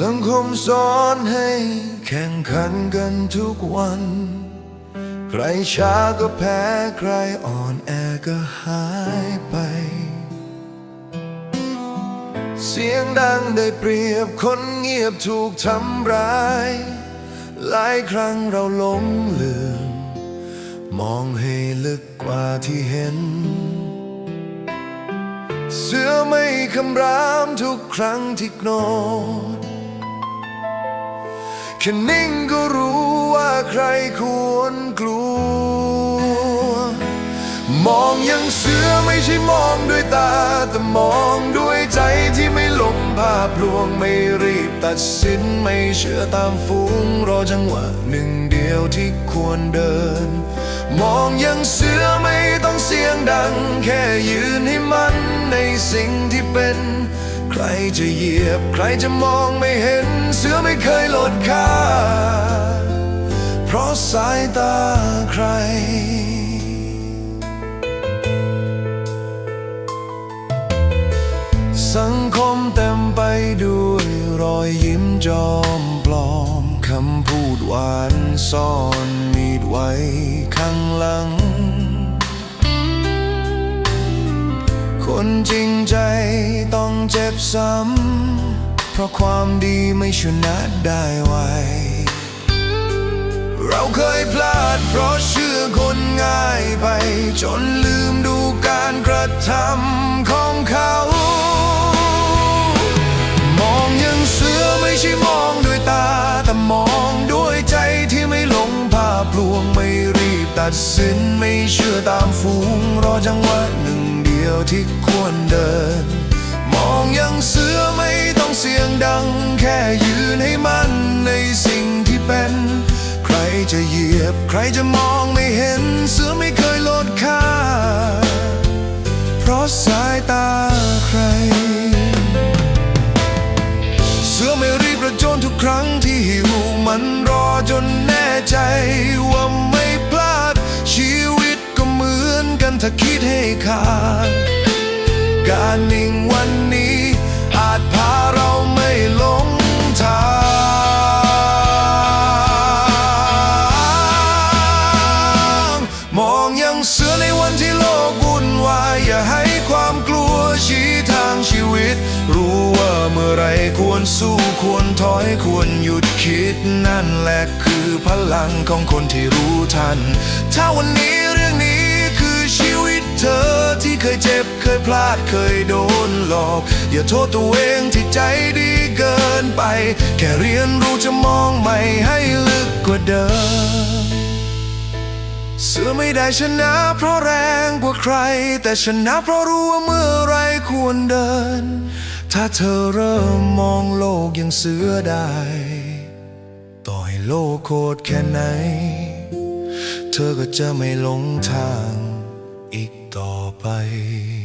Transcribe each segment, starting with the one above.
สังคมสอนให้แข่งขันกันทุกวัน ใครช้าก็แพ้ ใครอ่อนแอก็หายไป เสียงดังได้เปรียบคนเงียบถูกทำร้าย หลายครั้งเราหลงลืม มองให้ลึกกว่าที่เห็น เสือไม่คำรามทุกครั้งที่โกรธ ค่นิ่งก็รู้ว่าใครควรกลัว มองย่างเสือไม่ใช่มองด้วยตา แต่มองด้วยใจที่ไม่หลงภาพลวงไม่รีบตัดสินไม่เชื่อตามฝูงรอจังหวะหนึ่งเดียวที่ควรเดิน มองย่างเสือไม่ต้องเสียงดัง แค่ยืนให้มันในสิ่งที่เป็น ใครจะเหยียบ ใครจะมองไม่เห็น เสือไม่เคยลดค่า เพราะสายตาใคร สังคมเต็มไปด้วยรอยยิ้มจอมปลอม คำพูดหวานซ่อนมีดไว้ข้างหลัง คนจริงใจต้องเจ็บซ้ำ เพราะความดีไม่ชนะได้ไว เราเคยพลาดเพราะเชื่อคนง่ายไป จนลืมดูการกระทำของเขา มองย่างเสือไม่ใช่มองด้วยตา แต่มองด้วยใจที่ไม่หลงภาพลวงไม่รีบตัดสินไม่เชื่อตามฝูงรอจังหวะหนึ่งเดียวที่ วรเดิน มองย่างเสือไม่ต้องเสียงดัง แค่ยืนให้มันในสิ่งที่เป็น ใครจะเหยียบใครจะมองไม่เห็น เสือไม่เคยลดค่า เพราะสายตาใคร เสือไม่รีบกระโจนทุกครั้งที่หิวมันรอจนแน่ใจว่าไม่พลาดชีวิตก็เหมือนกันถ้าคิดให้ขาด การนิ่งวันนี้อาจพาเราไม่หลงทาง มองย่างเสือในวันที่โลกวุ่นวายอย่าให้ความกลัวชี้ทางชีวิต รู้ว่าเมื่อไรควรสู้ควรถอยควรหยุดคิดนั่นแหละคือพลังของคนที่รู้ทัน ถ้าวันนี้ เธอที่เคยเจ็บเคยพลาดเคยโดนหลอก อย่าโทษตัวเองที่ใจดีเกินไป แค่เรียนรู้จะมองใหม่ให้ลึกกว่าเดิมเสือไม่ได้ชนะเพราะแรงกว่าใคร แต่ชนะเพราะรู้ว่าเมื่อไรควรเดิน ถ้าเธอเริ่มมองโลกอย่างเสือได้ ต่อให้โลกโคตรแค่ไหน เธอก็จะไม่หลงทาง ไป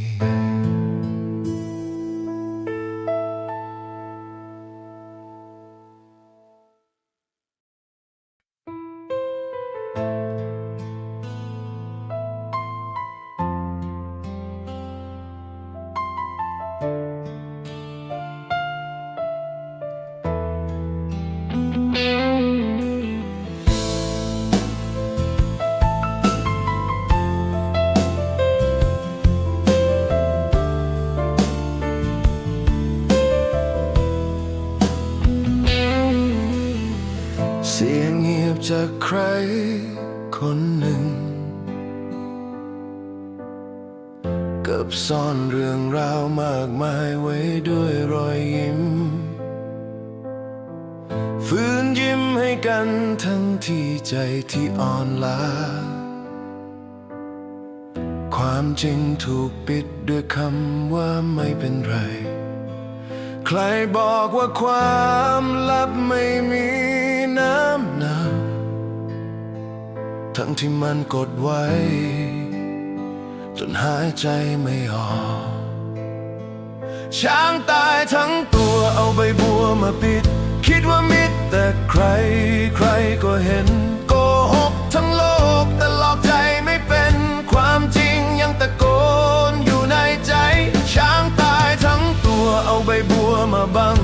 ซ่อนเรื่องราวมากมายไว้ด้วยรอยยิ้มฝืนยิ้มให้กันทั้งที่ใจที่อ่อนล้า ความจริงถูกปิดด้วยคำว่าไม่เป็นไร ใครบอกว่าความลับไม่มีน้ำหนาวทั้งที่มันกดไว้ จนหายใจไม่ออกช้างตายทั้งตัวเอาใบบัวมาปิด คิดว่ามิดแต่ใครใครก็เห็น โกหกทั้งโลกแต่หลอกใจไม่เป็นความจริงยังตะโกนอยู่ในใจ ช้างตายทั้งตัวเอาใบบัวมาบัง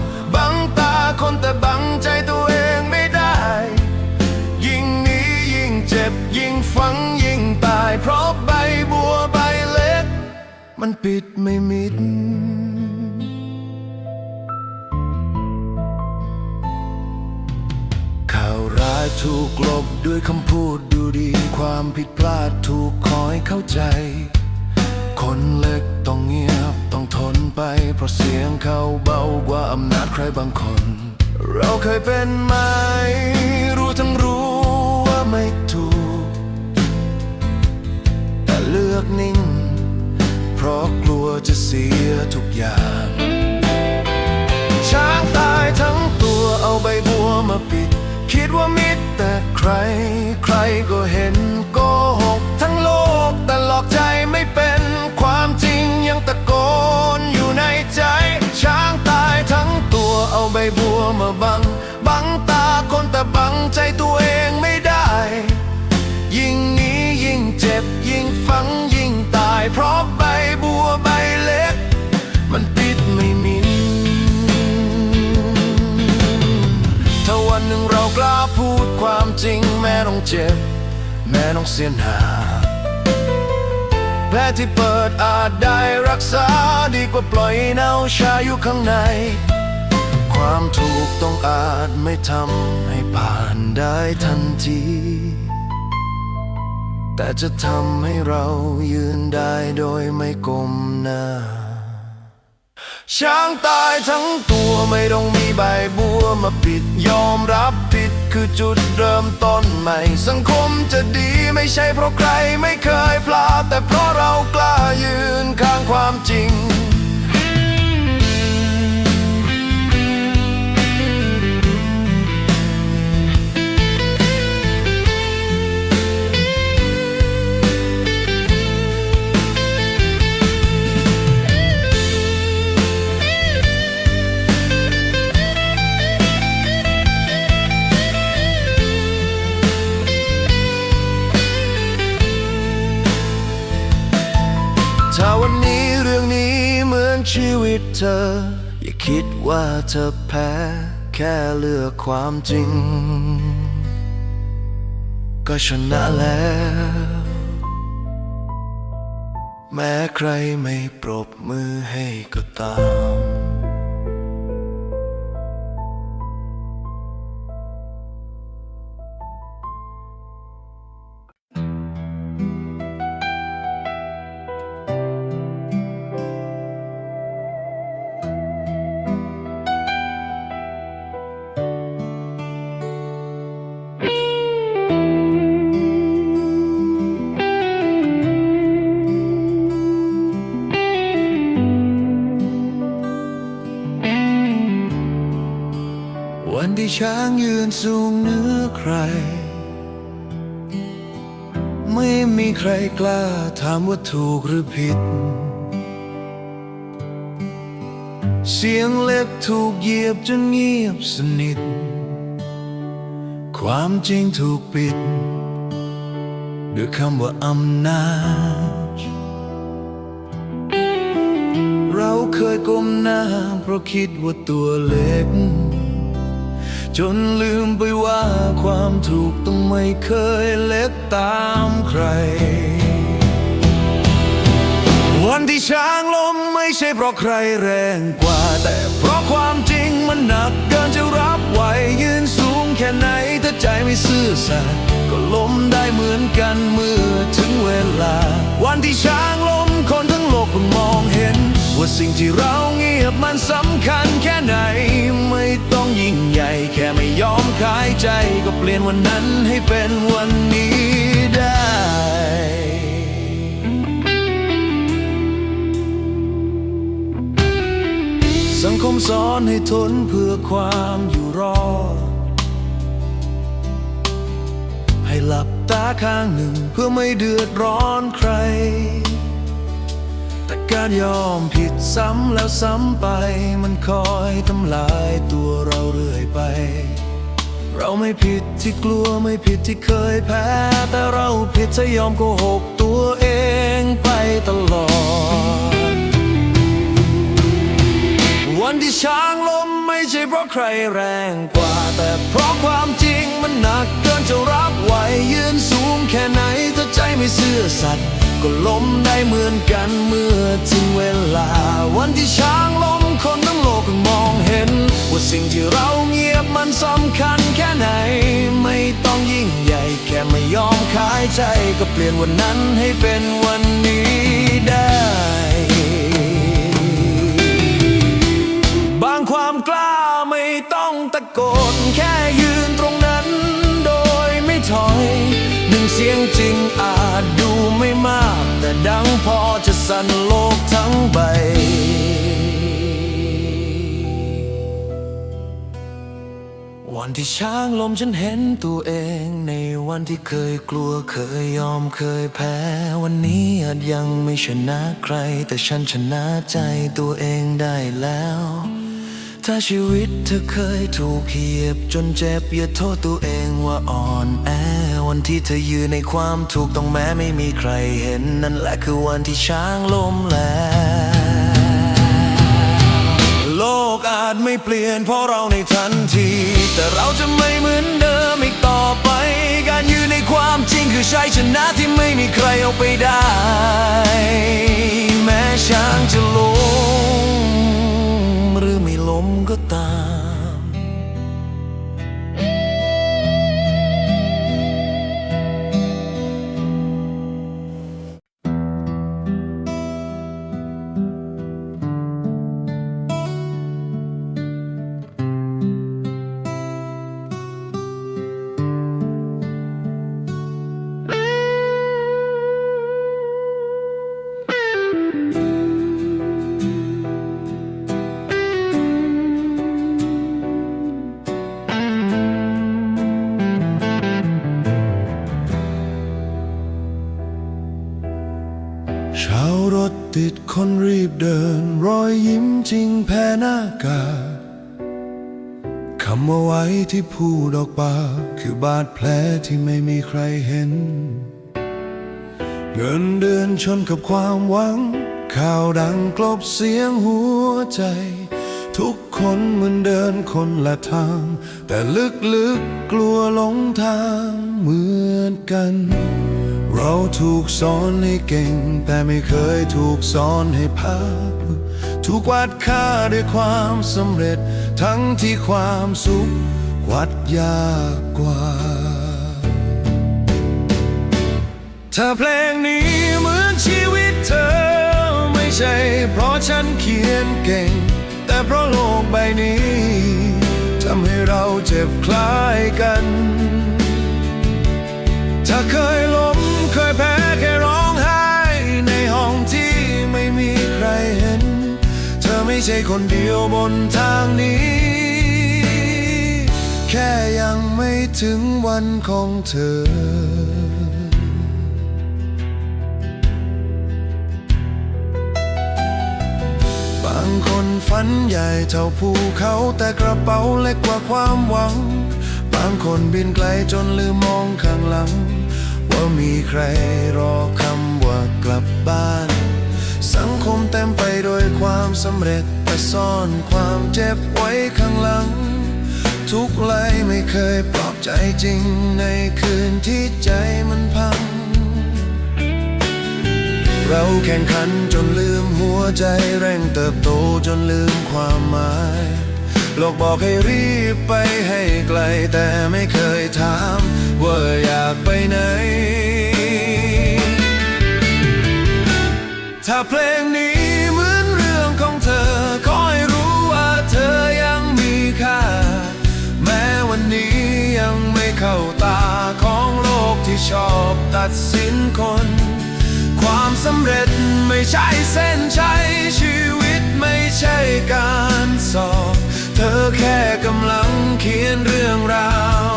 มันปิดไม่มิด ข่าวร้ายถูกกลบด้วยคำพูดดูดี ความผิดพลาดถูกคอยเข้าใจ คนเล็กต้องเงียบต้องทนไป เพราะเสียงเขาเบากว่าอำนาจใครบางคน เราเคยเป็นไหม รู้ทั้งรู้ว่าไม่ถูก แต่เลือกนิ่ง ราะกลัวจะเสียทุกอย่าง ช้างตายทั้งตัวเอาใบบัวมาปิด คิดว่ามิดแต่ใคร ใครก็เห็นโกหกทั้งโลกแต่หลอกใจไม่เป็นความจริงยังตะโกนอยู่ในใจ ช้างตายทั้งตัวเอาใบบัวมาบัง บังตาคนแต่บังใจตัวเองไม่ได้ ยิ่งนี้ยิ่งเจ็บยิ่งฝังยายเพราะใบบัวใบเล็ก มันปิดไม่มินถ้าวันหนึ่งเรากล้าพูดความจริงแม่ต้องเจ็บ แม่ต้องเสียหนาแผลที่เปิดอาจได้รักษาดีกว่าปล่อยเน่าชาอยู่ข้างใน ความถูกต้องอาจไม่ทำให้ผ่านได้ทันที แต่จะทำให้เรายืนได้โดยไม่ก้มหน้า ช้างตายทั้งตัวไม่ต้องมีใบบัวมาปิดยอมรับผิดคือจุดเริ่มต้นใหม่ สังคมจะดีไม่ใช่เพราะใครไม่เคยพลาดแต่เพราะเรากล้ายืน ชีวิตเธอ อย่าคิดว่าเธอแพ้ แค่เลือกความจริง ก็ชนะแล้ว แม้ใครไม่ปรบมือให้ก็ตาม วันที่ช้างยืนสูงเหนือใคร ไม่มีใครกล้าถามว่าถูกหรือผิด เสียงเล็กถูกเหยียบจนเงียบสนิท ความจริงถูกปิด ด้วยคำว่าอำนาจ เราเคยก้มหน้าเพราะคิดว่าตัวเล็ก จนลืมไปว่าความถูกต้องไม่เคยเล็กตามใคร วันที่ช้างล้มไม่ใช่เพราะใครแรงกว่า แต่เพราะความจริงมันหนักเกินจะรับไหวยืนสูงแค่ไหนถ้าใจไม่ซื่อสัตย์ก็ล้มได้เหมือนกันเมื่อถึงเวลา วันที่ช้างล้มคนท โลกเพิ่งมองเห็น ว่าสิ่งที่เราเงียบมันสำคัญแค่ไหน ไม่ต้องยิ่งใหญ่แค่ไม่ยอมขายใจ ก็เปลี่ยนวันนั้นให้เป็นวันนี้ได้สังคมสอนให้ทนเพื่อความอยู่รอด ให้หลับตาข้างหนึ่งเพื่อไม่เดือดร้อนใคร การยอมผิดซ้ำแล้วซ้ำไป มันคอยทำลายตัวเราเรื่อยไป เราไม่ผิดที่กลัวไม่ผิดที่เคยแพ้ แต่เราผิดถ้ายอมโกหกตัวเองไปตลอด วันที่ช้างล้มไม่ใช่เพราะใครแรงกว่า แต่เพราะความจริงมันหนักเกินจะรับไหวยืนสูงแค่ไหนถ้าใจไม่เสื่อสัตย์ก็ล้มได้เหมือนกัน วันที่ช้างล้มคนทั้งโลกก็มองเห็น ว่าสิ่งที่เราเงียบมันสำคัญแค่ไหน ไม่ต้องยิ่งใหญ่แค่ไม่ยอมขายใจ ก็เปลี่ยนวันนั้นให้เป็นวันนี้ได้บางความกล้าไม่ต้องตะโกนแค่ยืนตรง สียงจริงอาจดูไม่มาก แต่ดังพอจะสั่นโลกทั้งใบ วันที่ช้างลมฉันเห็นตัวเอง ในวันที่เคยกลัวเคยยอมเคยแพ้ วันนี้อาจยังไม่ชนะใคร แต่ฉันชนะใจตัวเองได้แล้ว ถ้าชีวิตเธอเคยถูกเหยียบจนเจ็บอย่าโทษตัวเองว่าอ่อนแอ วันที่เธอยืนในความถูกต้องแม้ไม่มีใครเห็น นั่นแหละคือวันที่ช้างล้มแล้วโลกอาจไม่เปลี่ยนเพราะเราในทันที แต่เราจะไม่เหมือนเดิมอีกต่อไป การยืนในความจริงคือชัยชนะที่ไม่มีใครเอาไปได้ แม้ช้างจะล้ม ล้ เช้ารถติดคนรีบเดิน รอยยิ้มจริงแพ้หน้ากากคำว่าไว้ที่พูดออกปากคือบาดแผลที่ไม่มีใครเห็น เงินเดือนชนกับความหวัง ข่าวดังกลบเสียงหัวใจ ทุกคนเหมือนเดินคนละทาง แต่ลึกๆกลัวหลงทางเหมือนกัน เราถูกสอนให้เก่ง แต่ไม่เคยถูกสอนให้พักถูกวัดค่าด้วยความสำเร็จ ทั้งที่ความสุขวัดยากกว่า ถ้าเพลงนี้เหมือนชีวิตเธอ ไม่ใช่ เพราะฉันเขียนเก่ง แต่เพราะโลกใบนี้ทำให้เราเจ็บคล้ายกัน เคยล้มเคยแพ้แค่ร้องไห้ ในห้องที่ไม่มีใครเห็น เธอไม่ใช่คนเดียวบนทางนี้ แค่ยังไม่ถึงวันของเธอบางคนฝันใหญ่เท่าภูเขาแต่กระเป๋าเล็กกว่าความหวัง บางคนบินไกลจนลืมมองข้างหลัง ว่ามีใครรอคำว่ากลับบ้าน สังคมเต็มไปด้วยความสำเร็จแต่ซ่อนความเจ็บไว้ข้างหลัง ทุกไลไม่เคยปลอบใจจริงในคืนที่ใจมันพัง เราแข่งขันจนลืมหัวใจเร่งเติบโตจนลืมความหมายโลกบอกให้รีบไปให้ไกลแต่ไม่เคยถ ดสินคน ความสำเร็จไม่ใช่เส้นชัยชีวิตไม่ใช่การสอบ เธอแค่กำลังเขียนเรื่องราว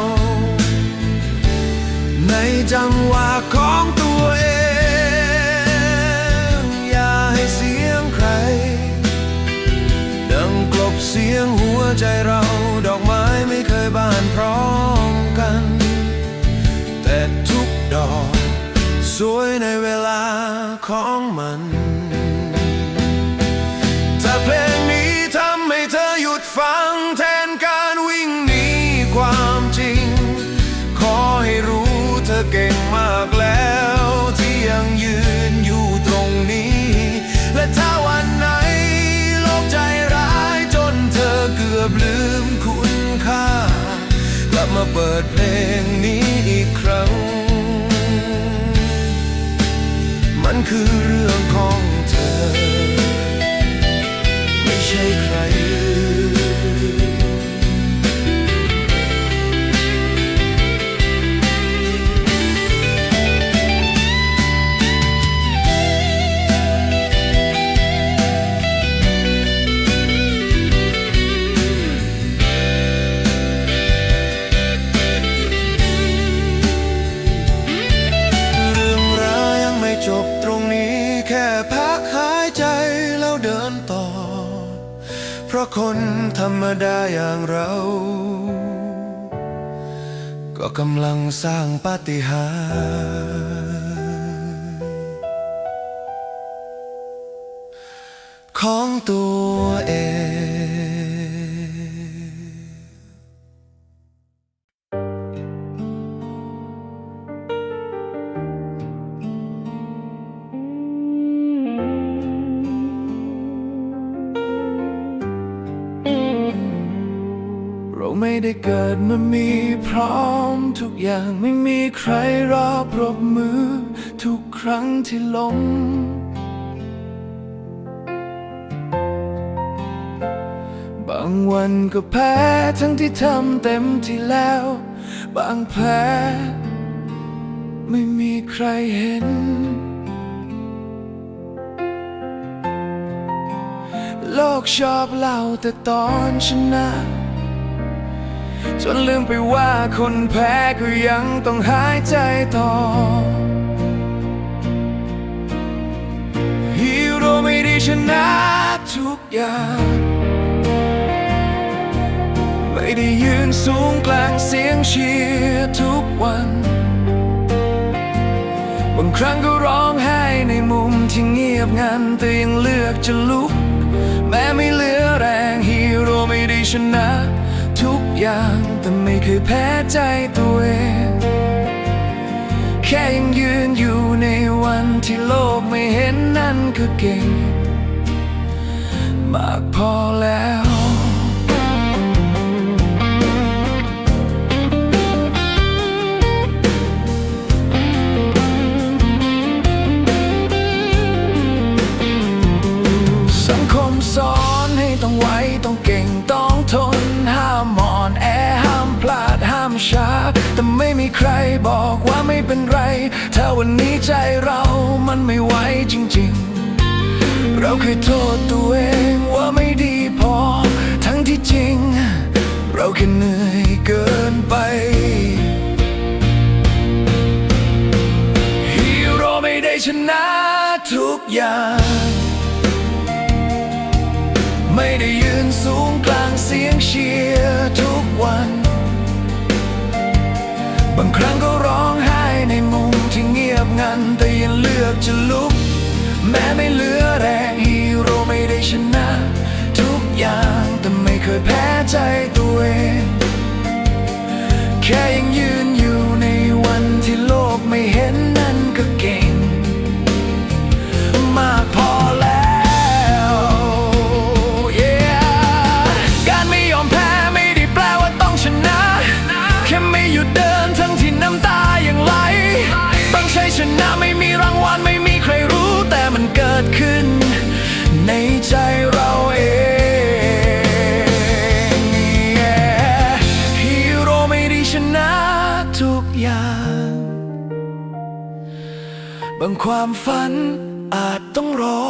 ในจังหวะของตัวเอง อย่าให้เสียงใคร ดังกลบเสียงหัวใจเรา สวยในเวลาของมัน มั อย่างเรา ก็กำลังสร้างปาฏิหาริย์ของตัวเอง ไม่ได้เกิดมามีพร้อมทุกอย่างไม่มีใครรอปรบมือ ทุกครั้งที่ล้มบางวันก็แพ้ทั้งที่ทำเต็มที่แล้ว บางแพ้ไม่มีใครเห็น โลกชอบเล่าแต่ตอนชนะ จนลืมไปว่าคนแพ้ก็ยังต้องหายใจต่อ ฮีโร่ไม่ได้ชนะทุกอย่าง ไม่ได้ยืนสูงกลางเสียงเชียร์ทุกวัน บางครั้งก็ร้องไห้ในมุมที่เงียบงันแต่ยังเลือกจะลุก แม้ไม่เหลือแรงฮีโร่ไม่ได้ชนะ อย่าง แต่ไม่เคยแพ้ใจตัวเอง แค่ยังยืนอยู่ในวันที่โลกไม่เห็นนั่นก็เก่ง มากพอแล้วสังคมสอนให้ต้องไวต้องเก่งต้องทนห้าม ช้า แต่ไม่มีใครบอกว่าไม่เป็นไร ถ้าวันนี้ใจเรามันไม่ไหวจริงๆ เราเคยโทษตัวเองว่าไม่ดีพอ ทั้งที่จริง เราแค่เหนื่อยเกินไปฮีโร่ไม่ได้ชนะทุกอย่างไม่ได้ยืนสูงกลางเสียงเชียร์ทุกวัน บางครั้งก็ร้องไห้ในมุมที่เงียบงัน แต่ยังเลือกจะลุก แม้ไม่เหลือแรงฮีโร่ไม่ได้ชนะ ทุกอย่างแต่ไม่เคยแพ้ใจตัวเอง แค่ยังยืนอยู่ใน บางความฝันอาจต้องรอ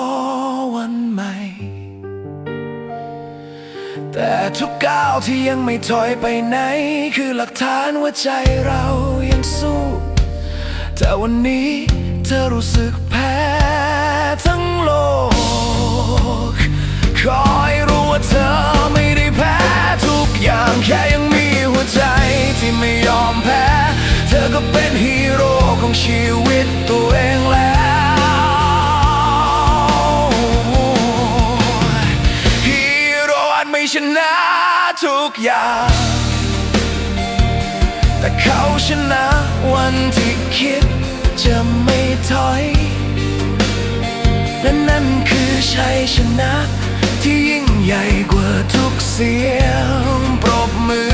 วันใหม่ แต่ทุกก้าวที่ยังไม่ถอยไปไหน คือหลักฐานว่าใจเรายังสู้ แต่วันนี้เธอรู้สึกแพ้ทั้งโลกขอให้รู้ว่าเธอไม่ได้แพ้ทุกอย่างแค่ยังมีหัวใจที่ไม่ยอมแพ้ อก็เป็นฮีโร่ของชีวิตตัวเองแล้วฮีโร่อาจไม่ชนะทุกอย่าง แต่เขาชนะวันที่คิดจะไม่ถอยและนั่นคือชัยชนะ ที่ยิ่งใหญ่กว่าทุกเสียงปรบมือ